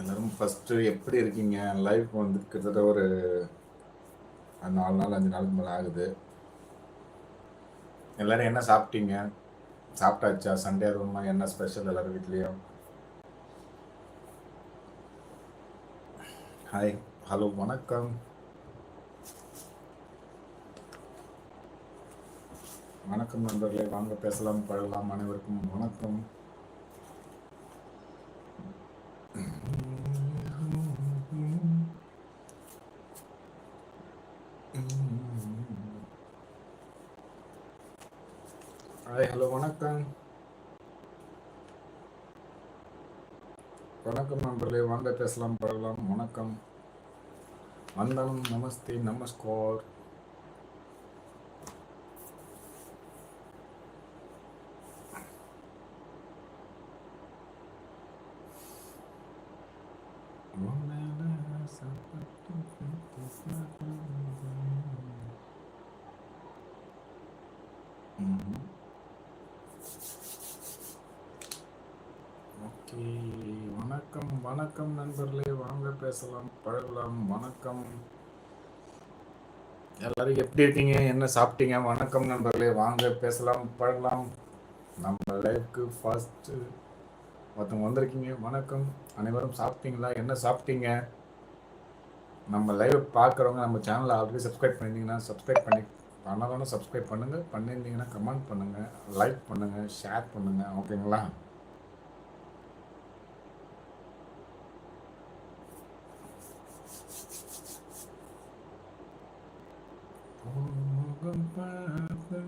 எல்லாரும் ஃபஸ்ட்டு எப்படி இருக்கீங்க? லைஃப் வந்து கிட்டத்தட்ட ஒரு நாலு நாள் அஞ்சு நாளுக்கு மேலே ஆகுது. எல்லோரும் என்ன சாப்பிட்டீங்க? சாப்பிட்டாச்சா? சண்டே அதுவுமா என்ன ஸ்பெஷல் எல்லோரும் வீட்லேயும் ஹாய் ஹலோ வணக்கம். வணக்கம் நண்பர்களே. வாங்க பேசலாம் பழகலாம். அனைவருக்கும் வணக்கம் ஹாய் ஹலோ வணக்கம் வணக்கம் நண்பர்களே வாங்க பேசலாம் பழகலாம் வணக்கம். வந்தாலும் நமஸ்தே நமஸ்கார் ஓகே வணக்கம் வணக்கம் நண்பர்களே வாங்க பேசலாம் பழகலாம். வணக்கம். எல்லாரும் எப்படி இருக்கீங்க? என்ன சாப்பிட்டீங்க? வணக்கம் நண்பர்களே. வாங்க பேசலாம் பழகலாம். நம்ம லைஃப்க்கு ஃபர்ஸ்ட்டு ஒருத்தவங்க வந்திருக்கீங்க. வணக்கம். அனைவரும் சாப்பிட்டீங்களா? என்ன சாப்பிட்டீங்க? நம்ம லைவ் பார்க்குறவங்க நம்ம சேனலை ஆல்ரெடி சப்ஸ்கிரைப் பண்ணியிருந்தீங்கன்னா சப்ஸ்கிரைப் பண்ணி பண்ணாலும் சப்ஸ்கிரைப் பண்ணுங்கள் பண்ணியிருந்தீங்கன்னா கமெண்ட் பண்ணுங்கள் லைக் பண்ணுங்கள் ஷேர் பண்ணுங்கள் ஓகேங்களா முகம் பார்த்து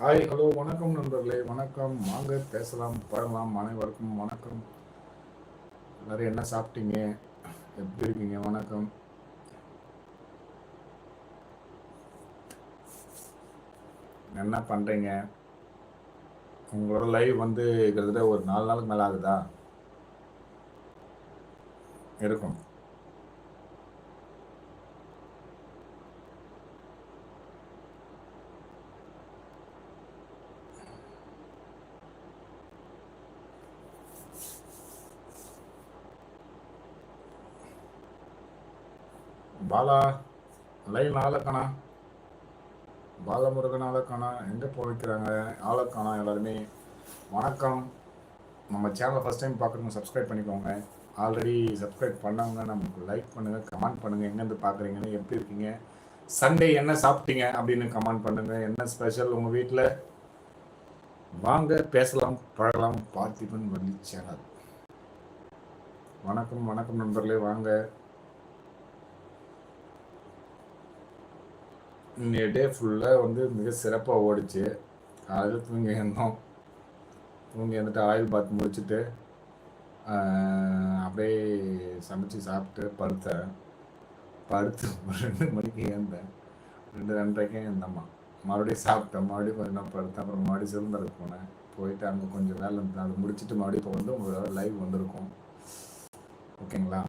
ஹாய் ஹலோ வணக்கம் நண்பர்களே. வணக்கம். வாங்க பேசலாம் பழகலாம் அனைவருக்கும் வணக்கம். எல்லாரும் என்ன சாப்பிட்டீங்க? எப்படி இருக்கீங்க? வணக்கம். என்ன பண்ணுறீங்க உங்களோட லைவ் வந்து கிட்டத்தட்ட ஒரு நாலு நாளுக்கு மேலே ஆகுதா? இருக்கும். பாலா லைன் ஆளை காணா பாலமுருகன் ஆளை காணா எங்கே போய்க்கிறாங்க ஆளை எல்லாருமே. வணக்கம். நம்ம சேனலை ஃபஸ்ட் டைம் பார்க்குறவங்க சப்ஸ்கிரைப் பண்ணிக்கோங்க. ஆல்ரெடி சப்ஸ்கிரைப் பண்ணவங்க நமக்கு லைக் பண்ணுங்கள் கமெண்ட் பண்ணுங்கள் எங்கேருந்து பார்க்குறீங்கன்னு எப்படி இருக்கீங்க? சண்டே என்ன சாப்பிட்டீங்க அப்படின்னு கமெண்ட் பண்ணுங்கள் என்ன ஸ்பெஷல் உங்கள் வீட்டில் வாங்க பேசலாம் பழகலாம். பார்த்திபன் வள்ளி சேனல் வணக்கம் வணக்கம் நண்பர்களே வாங்க. இன்னைய டே ஃபுல்லாக வந்து மிக சிறப்பாக ஓடிச்சு. காலையில் தூங்கி இருந்தோம் தூங்கி இருந்துட்டு ஆயில் பாத் முடிச்சுட்டு அப்படியே சமைச்சு சாப்பிட்டு படுத்தேன். படுத்து ஒரு ரெண்டு மணிக்கு ஏந்தேன் ரெண்டு ரெண்டரைக்கே இருந்தம்மா மறுபடியும் சாப்பிட்டேன். மறுபடியும் கொஞ்ச நேரம் படுத்தேன். அப்புறம் மறுபடியும் சிறந்தருக்கு போனேன். போயிட்டு அங்கே கொஞ்சம் வேலை இருந்தேன் அதை முடிச்சுட்டு மறுபடியும் இப்போ வந்து உங்களோட லைவ் வந்திருக்கும். ஓகேங்களா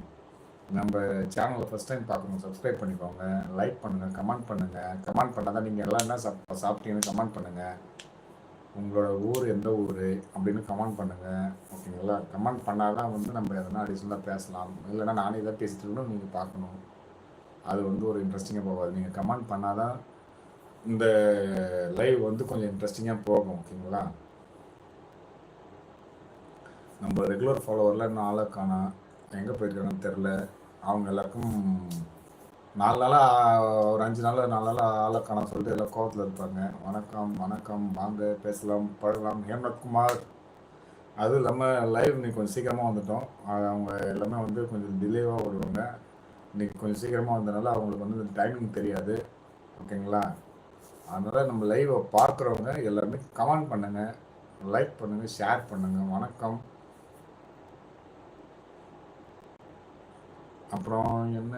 நம்ம சேனலை ஃபஸ்ட் டைம் பார்க்கணும் சப்ஸ்கிரைப் பண்ணிக்கோங்க லைக் பண்ணுங்கள் கமெண்ட் பண்ணுங்கள் கமெண்ட் பண்ணால் தான் நீங்கள் எல்லாம் என்ன சாப் சாப்பிட்டீங்கன்னு கமெண்ட் பண்ணுங்கள் உங்களோட ஊர் எந்த ஊர் அப்படின்னு கமெண்ட் பண்ணுங்கள் ஓகேங்களா? கமெண்ட் பண்ணால் தான் வந்து நம்ம எதனா அடிஷனலாக பேசலாம். இல்லைன்னா நானே இதாக பேசிட்டுருக்கணும் நீங்கள் பார்க்கணும். அது வந்து ஒரு இன்ட்ரெஸ்டிங்காக போகாது. நீங்கள் கமெண்ட் பண்ணால் தான் இந்த லைவ் வந்து கொஞ்சம் இன்ட்ரெஸ்டிங்காக போகும். ஓகேங்களா? நம்ம ரெகுலர் ஃபாலோவரில் இன்னும் காணா. எங்கே போயிருக்காங்கன்னு தெரில அவங்க எல்லாருக்கும் நாலு நாளாக ஒரு அஞ்சு நாள் நாலு நாளாக ஆளை காண சொல்லிட்டு எல்லாம் கோவத்தில் இருப்பாங்க. வணக்கம் வணக்கம் வாங்க பேசலாம் பழகலாம். ஹேம்நாத்குமார் அதுவும் இல்லாமல் லைவ் இன்னைக்கு கொஞ்சம் சீக்கிரமாக வந்துட்டோம். அவங்க எல்லாமே வந்து கொஞ்சம் டிலேவாக வருவாங்க. இன்னைக்கு கொஞ்சம் சீக்கிரமாக வந்தனால அவங்களுக்கு வந்து டைமிங் தெரியாது. ஓகேங்களா? அதனால் நம்ம லைவை பார்க்குறவங்க எல்லாருமே கமெண்ட் பண்ணுங்கள் லைக் பண்ணுங்கள் ஷேர் பண்ணுங்கள் வணக்கம். அப்புறம் என்ன?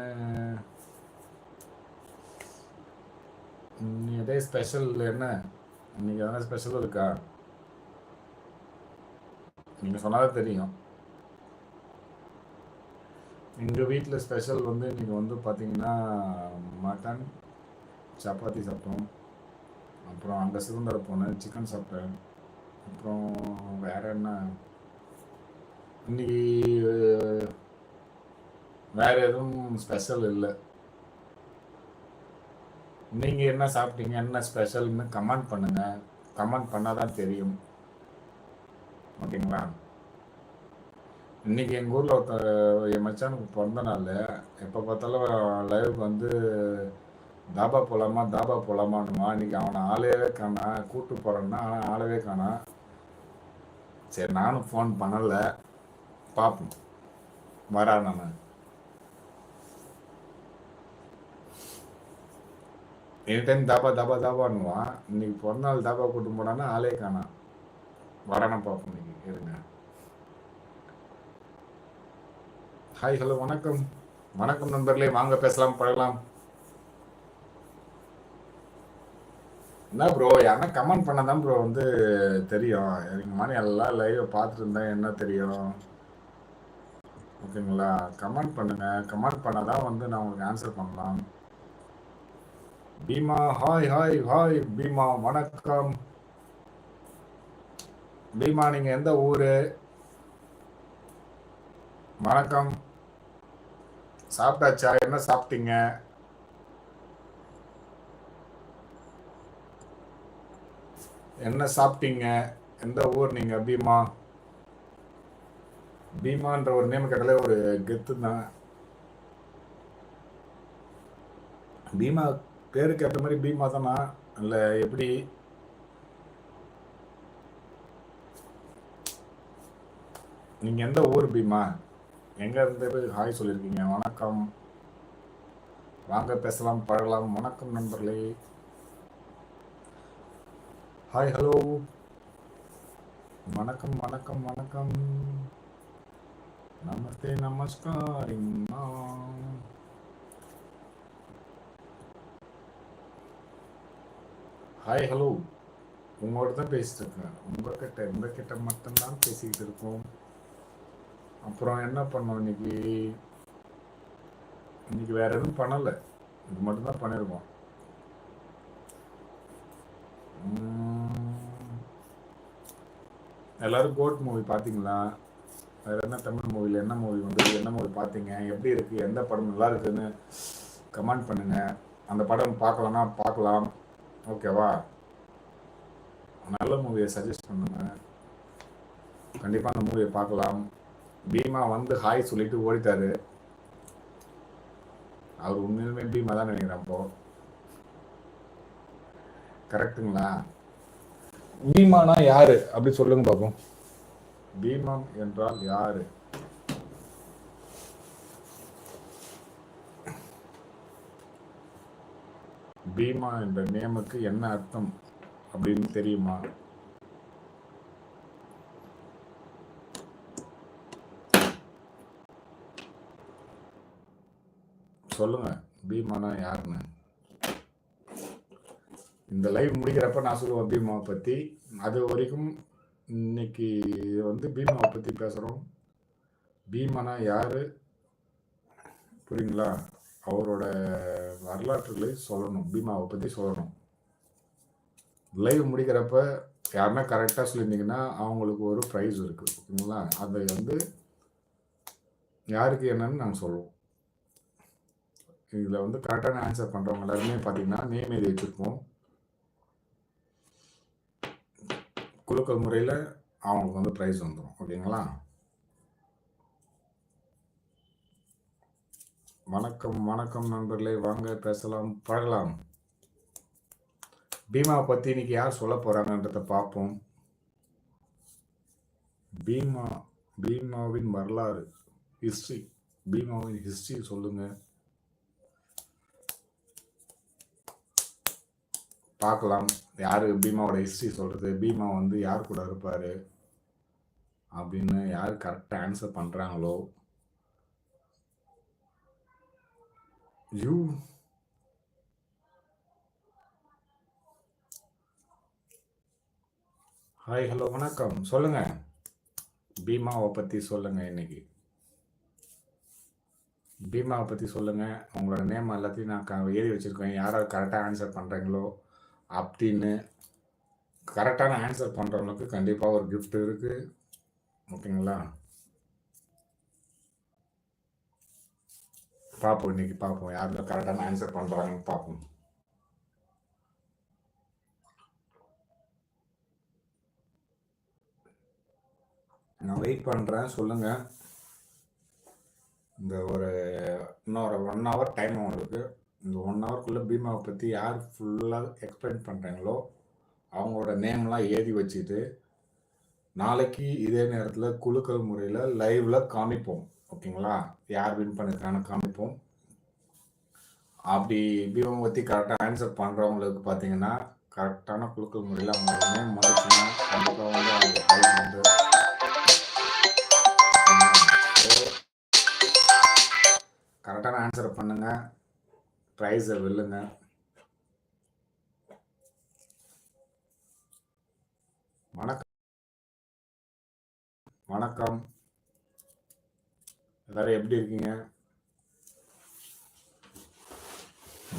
எதே ஸ்பெஷல் என்ன? இன்னைக்கு எதனா ஸ்பெஷல் இருக்கா? நீங்கள் சொன்னாலே தெரியும். எங்கள் வீட்டில் ஸ்பெஷல் வந்து இன்றைக்கி வந்து பார்த்தீங்கன்னா மட்டன் சப்பாத்தி சாப்பிட்டோம். அப்புறம் அங்கே சுதந்திர போனேன் சிக்கன் சாப்பிட்டேன். அப்புறம் வேற என்ன? இன்னைக்கு வேற எதுவும் ஸ்பெஷல் இல்லை. நீங்கள் என்ன சாப்பிட்டீங்க என்ன ஸ்பெஷல்னு கமெண்ட் பண்ணுங்க. கமெண்ட் பண்ணால் தான் தெரியும். ஓகேங்களா? இன்னைக்கு எங்கள் ஊரில் ஒருத்தர் என் மச்சானுக்கு பிறந்த நாள் எப்போ பார்த்தாலும் லைவுக்கு வந்து தாபா போகலாமா தாபா போகலாமான்னுமா இன்னைக்கு அவனை ஆளையவே காணா கூட்டு போகிறேன்னா ஆனால் ஆளவே காணா. சரி நானும் ஃபோன் பண்ணலை. பார்ப்போம் வரா நான். எனி டைம் தாபா தாபா தாபான்னுவான் இன்னைக்கு பிறந்த நாள் தாபா கூட்டு போனான்னா ஆளே காணா. வரானா பார்ப்போம் இன்னைக்கு. இருங்க. ஹாய் ஹலோ வணக்கம். வணக்கம் நண்பர்களே வாங்க பேசலாம் பழகலாம். என்ன ப்ரோ யாருன்னா கமெண்ட் பண்ணாதான் ப்ரோ வந்து தெரியும். எனக்கு மாதிரி எல்லாம் லைவ் பார்த்துட்டு இருந்தேன் என்ன தெரியும்? ஓகேங்களா? கமெண்ட் பண்ணுங்க. கமெண்ட் பண்ணால் தான் வந்து நான் உங்களுக்கு ஆன்சர் பண்ணலாம். Bheema hi hi hi Bheema வணக்கம். பீமா நீங்க எந்த ஊரு? வணக்கம். சாப்பிட்டாச்சா? என்ன சாப்பிட்டீங்க? என்ன சாப்பிட்டீங்க? எந்த ஊர் நீங்க பீமா? பீமான்ற ஒரு நேம் கேட்டாலே ஒரு கெத்து தான் பீமா பேருக்கு ஏற்ற மாதிரி பீமா தானா? இல்லை எப்படி? நீங்கள் எந்த ஊர் பீமா? எங்கே இருந்து ஹாய் சொல்லியிருக்கீங்க வணக்கம். வாங்க பேசலாம் பழகலாம். வணக்கம் நண்பர்களே. ஹாய் ஹலோ வணக்கம் வணக்கம் வணக்கம். நமஸ்தே நமஸ்காரிம்மா. ஹாய் ஹலோ உங்களோட தான் பேசிட்டு இருக்கேன். உங்ககிட்ட உங்ககிட்ட மட்டும்தான் பேசிக்கிட்டு இருக்கோம். அப்புறம் என்ன பண்ணோம் இன்னைக்கு? இன்னைக்கு வேற எதுவும் பண்ணலை. இது மட்டும்தான் பண்ணியிருக்கோம் உம், எல்லாரும் கோட் மூவி பார்த்தீங்களா? வேற என்ன தமிழ் மூவியில் என்ன மூவி வந்து என்ன மூவி பார்த்தீங்க? எப்படி இருக்கு? எந்த படம் நல்லா இருக்குன்னு கமெண்ட் பண்ணுங்க. அந்த படம் பார்க்கலன்னா பார்க்கலாம். ஓகேவா? நல்ல மூவியை சஜஸ்ட் பண்ணுங்க. கண்டிப்பாக அந்த மூவியை பார்க்கலாம். பீமா வந்து ஹாய் சொல்லிட்டு ஓடிட்டாரு. அவர் உண்மையிலுமே பீமா தான் நினைக்கிறேன் அப்போ. கரெக்ட்டுங்களா? பீமானா யாரு? அப்படி சொல்லுங்க பாப்போம். பீமம் என்றால் யாரு? பீமா என்ற நேமுக்கு என்ன அர்த்தம் அப்படின்னு தெரியுமா? சொல்லுங்க பீமானா யாருன்னு. இந்த லைவ் முடிக்கிறப்ப நான் சொல்லுவேன் பீமாவை பற்றி அது வரைக்கும் இன்னைக்கு வந்து பீமாவை பற்றி பேசுகிறோம் பீமானா யார்? புரியுங்களா? அவரோட வரலாற்றுகளை சொல்லணும் பீமாவை பற்றி சொல்லணும். லைவ் முடிக்கிறப்ப யாருன்னா கரெக்டாக சொல்லியிருந்தீங்கன்னா அவங்களுக்கு ஒரு ப்ரைஸ் இருக்குது ஓகேங்களா அதை வந்து யாருக்கு என்னன்னு நாங்கள் சொல்லுவோம். இதில் வந்து கரெக்டான ஆன்சர் பண்ணுறவங்க எல்லாருமே பார்த்தீங்கன்னா நேம் எழுதி வச்சுருப்போம். குலுக்கல் முறையில் அவங்களுக்கு வந்து ப்ரைஸ் வந்துடும் ஓகேங்களா வணக்கம் வணக்கம் நண்பர்களே. வாங்க பேசலாம் பழகலாம். பீமாவை பற்றி இன்னைக்கு யார் சொல்ல போகிறாங்கன்றத பார்ப்போம். பீமா பீமாவின் வரலாறு ஹிஸ்ட்ரி பீமாவின் ஹிஸ்ட்ரி சொல்லுங்க. பார்க்கலாம். யார் பீமாவோட ஹிஸ்ட்ரி சொல்கிறது பீமா வந்து யார் கூட இருப்பார்? அப்படின்னு யார் கரெக்டாக ஆன்சர் பண்ணுறாங்களோ you. ஹாய் ஹலோ வணக்கம். சொல்லுங்க. பீமாவை பற்றி சொல்லுங்க இன்னைக்கு. பீமாவை பற்றி சொல்லுங்க. உங்களோட நேம் எல்லாத்தையும் நான் எழுதி வச்சுருக்கேன். யாராவது கரெக்டாக ஆன்சர் பண்ணுறீங்களோ அப்படின்னு கரெக்டான ஆன்சர் பண்ணுறவங்களுக்கு கண்டிப்பாக ஒரு கிஃப்ட் இருக்குது ஓகேங்களா பார்ப்போம் இன்னைக்கு பார்ப்போம் யார் கரெக்டான ஆன்சர் பண்ணுறாங்கன்னு பார்ப்போம் நான் வெயிட் பண்ணுறேன் சொல்லுங்கள் இந்த ஒரு இன்னொரு ஒன் ஹவர் டைம் உங்களுக்கு. இந்த ஒன் ஹவர்க்குள்ளே பீமாவை பற்றி யார் ஃபுல்லாக எக்ஸ்பிளைன் பண்ணுறாங்களோ அவங்களோட நேம்லாம் எழுதி வச்சுட்டு நாளைக்கு இதே நேரத்தில் குலுக்கல் முறையில் லைவில் காமிப்போம். ஓகேங்களா? யார் வின் பண்ணிருக்கான்னு காமிப்போம். அப்படி பீமாவை பற்றி கரெக்டாக ஆன்சர் பண்ணுறவங்களுக்கு பார்த்தீங்கன்னா கரெக்டான குலுக்கல் முறையில் மட்டுமே நேம் மறைச்சுன்னா கண்டிப்பாக வந்து அவங்க வந்து கரெக்டான ஆன்சரை பண்ணுங்க. ப்ரைஸை வெல்லுங்க. வணக்கம். வணக்கம். எல்லாரும் எப்படி இருக்கீங்க?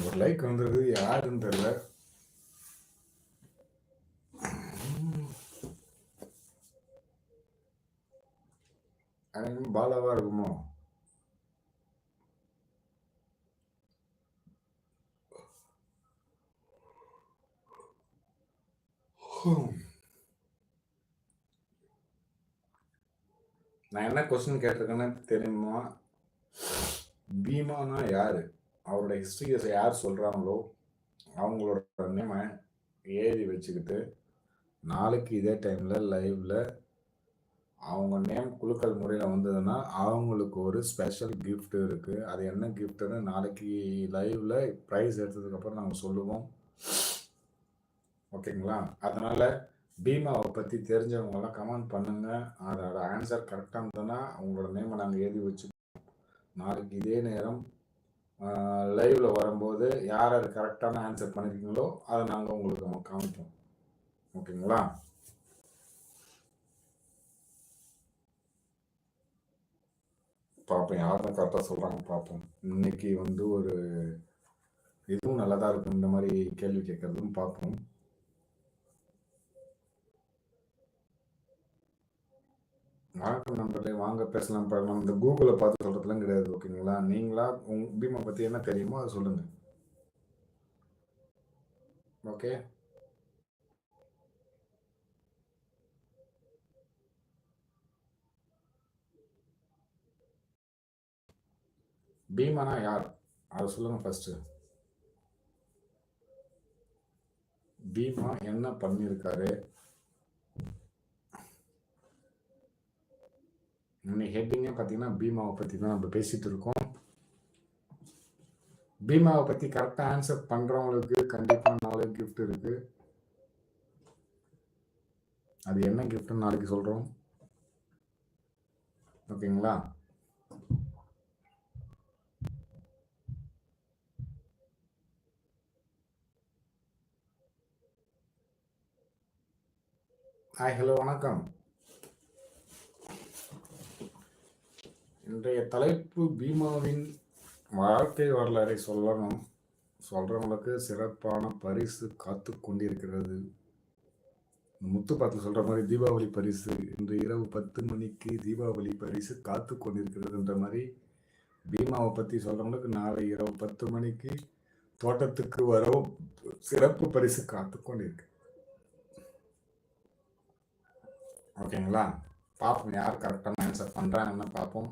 ஒரு லைக் வந்தது யாருன்னு தெரியல. பாலாவா இருக்குமோ? நான் என்ன கொஸ்டின் கேட்டிருக்கேன்னு தெரியுமா? பீமானா யாரு? அவரோட ஹிஸ்டரியை யார் சொல்கிறாங்களோ அவங்களோட நேமை ஏறி வச்சுக்கிட்டு நாளைக்கு இதே டைமில் லைவில் அவங்க நேம் குலுக்கல் முறையில் வந்ததுன்னா அவங்களுக்கு ஒரு ஸ்பெஷல் கிஃப்ட் இருக்குது அது என்ன கிஃப்ட்டுன்னு நாளைக்கு லைவில் ப்ரைஸ் எடுத்ததுக்கப்புறம் நாங்கள் சொல்லுவோம். ஓகேங்களா அதனால் பீமாவை பற்றி தெரிஞ்சவங்களாம் கமெண்ட் பண்ணுங்கள் அதோட ஆன்சர் கரெக்டாக இருந்ததுன்னா அவங்களோட நேமை நாங்கள் எழுதி வச்சுக்கோம் நாளைக்கு இதே நேரம் லைவில் வரும்போது யார் யார் கரெக்டான ஆன்சர் பண்ணியிருக்கீங்களோ அதை நாங்கள் உங்களுக்கு காமிப்போம் ஓகேங்களா? பார்ப்போம் யாரும் கரெக்டாக சொல்கிறாங்க பார்ப்போம் இன்னைக்கு வந்து ஒரு இதுவும் நல்லதாக இருக்கும். இந்த மாதிரி கேள்வி கேட்குறதும் பார்ப்போம் வணக்கம் நண்பர்களே வாங்க பேசலாம் பழகலாம். இந்த கூகுளை பார்த்து சொல்கிறதுலாம் கிடையாது ஓகேங்களா? நீங்களா? உங் பீமா பற்றி என்ன தெரியுமோ அதை சொல்லுங்கள் ஓகே? பீமானா யார்? அதை சொல்லுங்கள் ஃபஸ்ட்டு பீமா என்ன பண்ணியிருக்காரு? இன்னைக்கு ஹெட்டிங்கே பார்த்தீங்கன்னா பீமாவை பற்றி தான் நம்ம பேசிகிட்டு இருக்கோம். பீமாவை பற்றி கரெக்டாக ஆன்சர் பண்ணுறவங்களுக்கு கண்டிப்பாக நாளைக்கு கிஃப்ட் இருக்குது அது என்ன கிஃப்ட்னு நாளைக்கு சொல்கிறோம் ஓகேங்களா? ஹாய் ஹலோ வணக்கம். இன்றைய தலைப்பு பீமாவின் வாழ்க்கை வரலாறை சொல்லணும். சொல்கிறவங்களுக்கு சிறப்பான பரிசு காத்து கொண்டிருக்கிறது. முத்து பார்த்து சொல்கிற மாதிரி தீபாவளி பரிசு இன்று இரவு பத்து மணிக்கு தீபாவளி பரிசு காத்து கொண்டிருக்கிறதுன்ற மாதிரி பீமாவை பற்றி சொல்கிறவங்களுக்கு நாளை இரவு பத்து மணிக்கு தோட்டத்துக்கு வரவும் சிறப்பு பரிசு காத்து கொண்டிருக்கு. ஓகேங்களா? பார்ப்போம் யார் கரெக்டான ஆன்சர் பண்ணுறாங்கன்னு பார்ப்போம்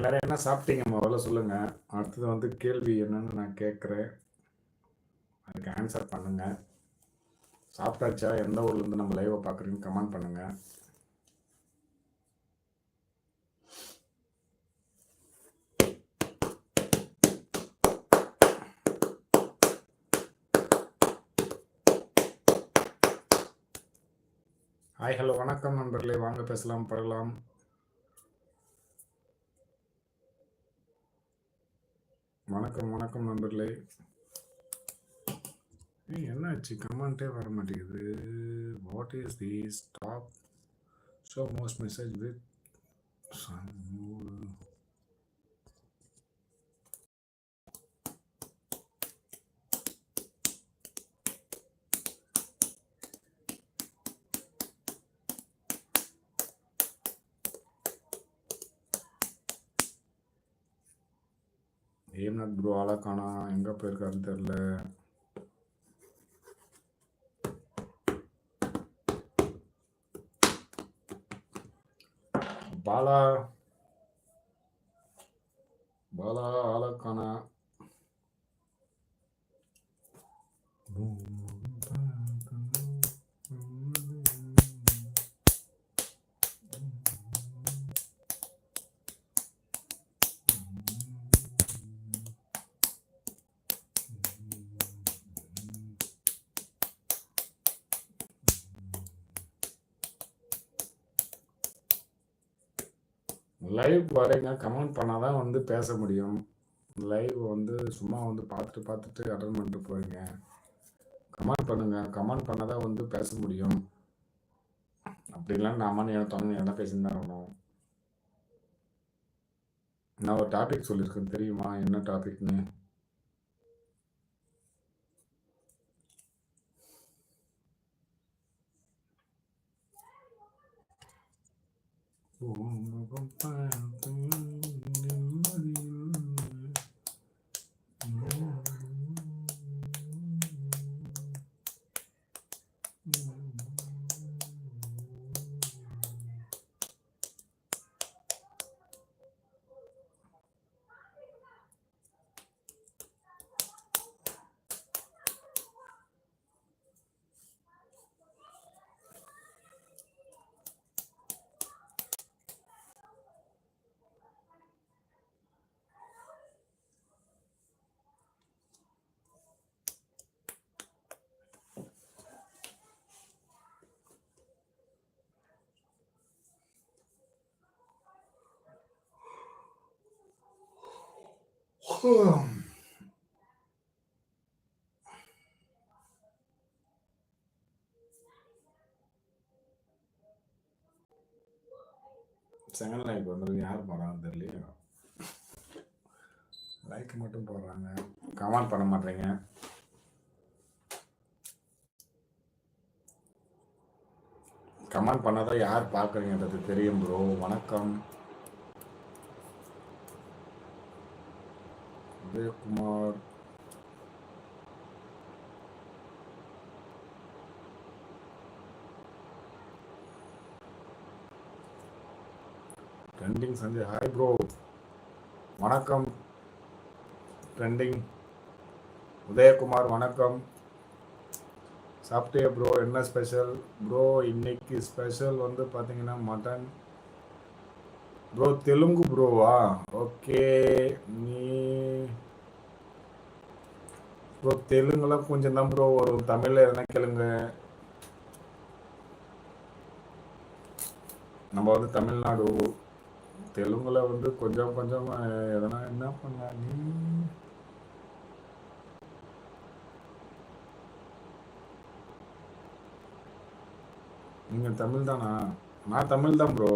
எல்லாரும் என்ன சாப்பிட்டீங்க? முதல்ல சொல்லுங்க. அடுத்தது வந்து கேள்வி என்னன்னு நான் கேட்குறேன். அதுக்கு ஆன்சர் பண்ணுங்க. சாப்பிட்டாச்சா? எந்த ஊர்லேருந்து நம்ம லைவை பார்க்குறீங்கன்னு கமெண்ட் பண்ணுங்கள் ஹாய் ஹலோ வணக்கம் நண்பர்களே. வாங்க பேசலாம் படலாம் வணக்கம் வணக்கம் நண்பர்களே. என்னாச்சு? கமெண்ட்டே வர மாட்டேங்குது. What is the stop show most message with ஏம்நாத் bro ஆளா காணா எங்கே போயிருக்காருன்னு தெரில பாலா லைவ் வரீங்க கமெண்ட் பண்ணால் தான் வந்து பேச முடியும். லைவ் வந்து சும்மா வந்து பார்த்துட்டு பார்த்துட்டு அட்டன் பண்ணிட்டு போகிறீங்க கமெண்ட் பண்ணுங்கள் கமெண்ட் பண்ணால் தான் வந்து பேச முடியும். அப்படிலாம் நாம என்ன தோணுங்க என்ன பேசிட்டு தான் இருக்கணும். நான் ஒரு டாபிக் சொல்லியிருக்கேன் தெரியுமா? என்ன டாபிக்னு ஓம் Vamos, vamos. செகண்ட் லைக் வந்துருக்கு யார் போகிறாங்க தெரியலையே. லைக் மட்டும் போடுறாங்க. கமெண்ட் பண்ண மாட்டேங்க. கமெண்ட் பண்ணாதான் யார் பார்க்குறீங்கன்றது தெரியும் ப்ரோ வணக்கம். Udayakumar trending Sanjay hi bro வணக்கம். ட்ரெண்டிங் உதயகுமார் வணக்கம். சாப்பிட்டே ப்ரோ என்ன ஸ்பெஷல் ப்ரோ இன்னைக்கு ஸ்பெஷல் வந்து பார்த்தீங்கன்னா மட்டன் ப்ரோ தெலுங்கு ப்ரோவா ஓகே நீ ப்ரோ தெலுங்குலாம் கொஞ்சம் தான் ப்ரோ வரும். தமிழில் எதனா கேளுங்க. நம்ம வந்து தமிழ்நாடு. தெலுங்குல வந்து கொஞ்சம் கொஞ்சம் எதனா என்ன பண்ண நீ? நீங்கள் தமிழ் தானா நான் தமிழ் தான் ப்ரோ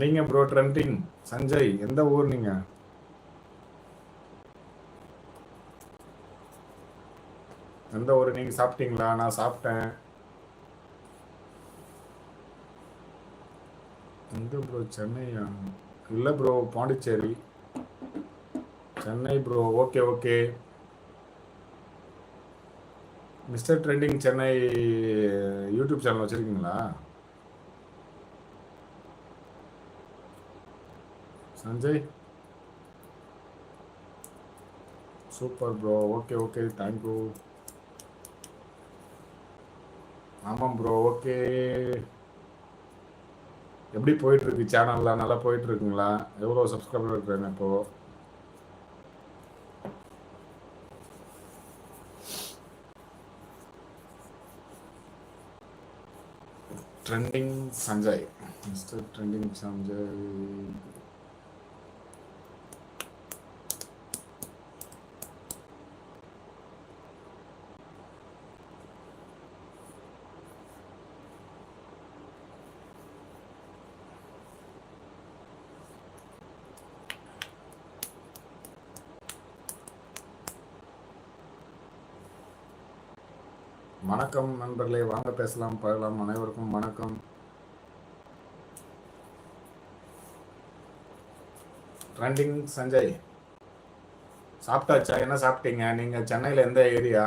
நீங்கள் ப்ரோ ட்ரெண்டிங் சஞ்சய் எந்த ஊர் நீங்கள் எந்த ஊர் நீங்கள் சாப்பிட்டீங்களா? நான் சாப்பிட்டேன். எந்த ப்ரோ சென்னையா? இல்லை bro Pondicherry. Chennai bro okay okay mister trending Chennai YouTube channel வச்சுருக்கீங்களா? Sanjay. Super bro okay okay thank you ஆமாம் ப்ரோ ஓகே எப்படி போயிட்டு இருக்கு சேனல்லாம் நல்லா போயிட்டு இருக்குங்களா எவ்வளோ சப்ஸ்கிரைபர் இருக்கிறேன் இப்போ? Trending Sanjay. Mister trending Sanjay. வணக்கம் நண்பர்களே வாங்க பேசலாம் பழகலாம். அனைவருக்கும் வணக்கம். ட்ரெண்டிங் சஞ்சய் சாப்பிட்டாச்சா? என்ன சாப்பிட்டீங்க? நீங்கள் சென்னையில் எந்த ஏரியா?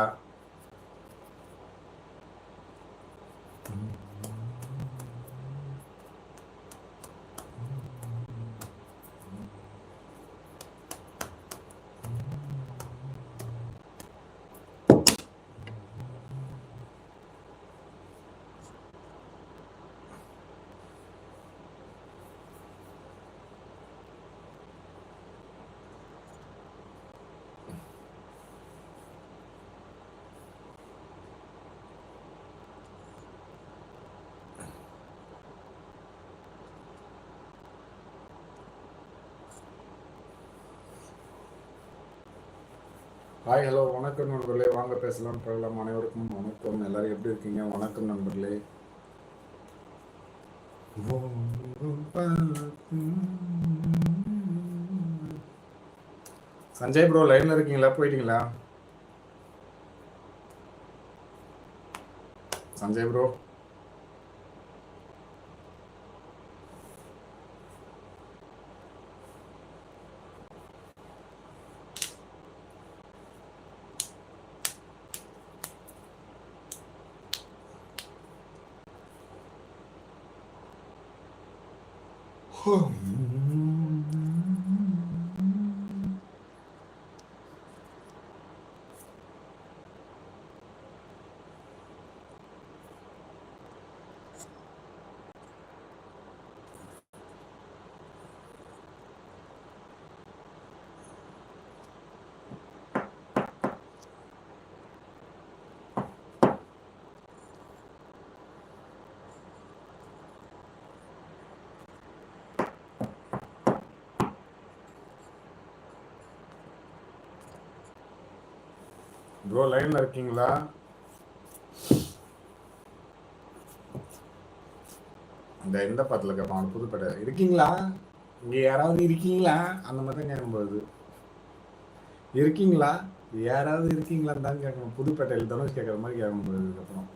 ஹாய் ஹலோ வணக்கம் நண்பர்களே. வாங்க பேசலாம். பழகலாம் அனைவருக்கும் வணக்கம். எல்லாரும் எப்படி இருக்கீங்க? வணக்கம் நண்பர்களே. சஞ்சய் ப்ரோ லைன்ல இருக்கீங்களா? போயிட்டீங்களா? சஞ்சய் ப்ரோ ப்ரோ லைன்ல இருக்கீங்களா? இந்த எந்த படத்தில் கேட்பான் புதுப்பேட்டை இருக்கீங்களா? இங்க யாராவது இருக்கீங்களா? அந்த மாதிரி தான் கேட்கும்போது இருக்கீங்களா? யாராவது இருக்கீங்களான்னு தான் கேட்கணும். புதுப்பேட்டையில் தனுஷ் கேட்குற மாதிரி கேட்கும்போது இதுக்கப்புறம்.